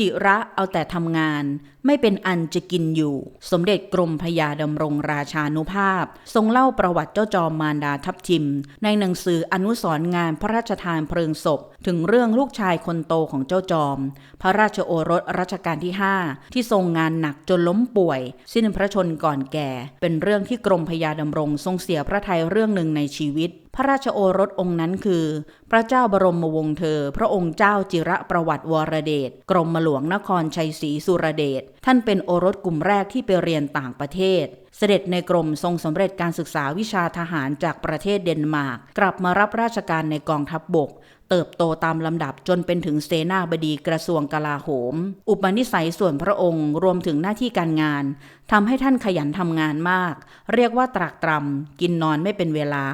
จิระเอาแต่ทำงาน ไม่เป็นอันจะกินอยู่ สมเด็จกรมพยาดำรงราชานุภาพ ทรงเล่าประวัติเจ้าจอมมารดาทับทิม ในหนังสืออนุสรณ์งานพระราชทานเพลิงศพ ถึงเรื่องลูกชายคนโตของเจ้าจอม พระราชโอรสรัชกาลที่ 5 ที่ทรงงานหนักจนล้มป่วย สิ้นพระชนก่อนแก่ เป็นเรื่องที่กรมพยาดำรงทรงเสียพระทัยเรื่องหนึ่งในชีวิตพระราชโอรสองค์นั้นคือ พระเจ้าบรมวงศ์เธอ พระองค์เจ้าจิระประวัติวรเดช กรมหลวงนครชัยศรีสุรเดช ท่านเป็นโอรสกลุ่มแรกที่ไปเรียนต่างประเทศ เสด็จในกรมทรงสำเร็จการศึกษาวิชาทหารจากประเทศเดนมาร์กกลับมารับราชการในกองทัพบบก เติบโตตามลำดับจนเป็นถึงเสนาบดีกระทรวงกลาโหม อุปนิสัยส่วนพระองค์รวมถึงหน้าที่การงานทำให้ท่านขยันทำงานมาก เรียกว่าตรากตรำกินนอนไม่เป็นเวลา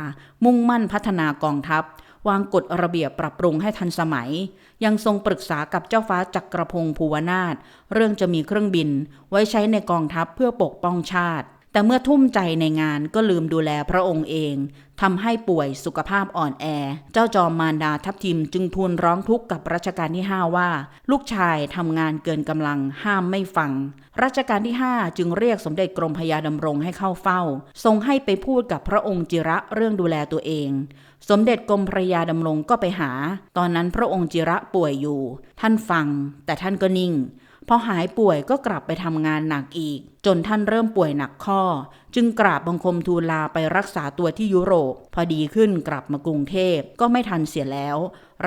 มุ่งมั่นพัฒนากองทัพวางกฎระเบียบปรับปรุงให้ทันสมัย ยังทรงปรึกษากับเจ้าฟ้าจักรพงศ์ภูวนาถเรื่องจะมีเครื่องบิน ไว้ใช้ในกองทัพเพื่อปกป้องชาติ แต่เมื่อทุ่มใจในงานก็ลืมดูแลพระองค์เองทำให้ป่วยสุขภาพอ่อนแอ เจ้าจอมมารดาทัพทิมจึงทูลร้องทุกข์กับรัชกาลที่ 5 ว่า ลูกชายทำงานเกินกำลังห้ามไม่ฟัง รัชกาลที่ 5 จึงเรียกสมเด็จกรมพยาดำรงให้เข้าเฝ้า ทรงให้ไปพูดกับพระองค์จิระเรื่องดูแลตัวเอง สมเด็จกรมพระยาดำรงก็ไปหา ตอนนั้นพระองค์จิระป่วยอยู่ ท่านฟัง แต่ท่านก็นิ่ง พอหายป่วยก็กลับไปทำงานหนักอีก จนท่านเริ่มป่วยหนักข้อ จึงกราบบังคมทูลลาไปรักษาตัวที่ยุโรป พอดีขึ้นกลับมากรุงเทพก็ไม่ทันเสียแล้ว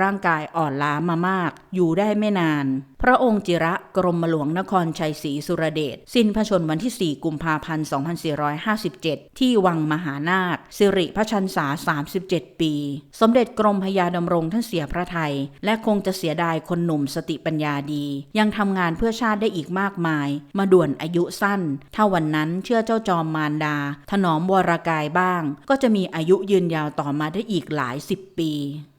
ร่างกายอ่อนล้ามามาก อยู่ได้ไม่นาน พระองค์จิระกรมหลวงนครชัยศรีสุรเดชสิ้นพระชนวันที่ 4 กุมภาพันธ์ 2457 ที่วังมหานาค สิริพระชันษา 37 ปี สมเด็จกรมพยาดำรงท่านเสียพระไทย และคงจะเสียดายคนหนุ่มสติปัญญาดี ยังทำงานเพื่อชาติได้อีกมากมาย มาด่วนอายุสั้น ถ้าวันนั้นเชื่อเจ้าจอมมารดา ถนอมวรกายบ้าง ก็จะมีอายุยืนยาวต่อมาได้อีกหลายสิบปี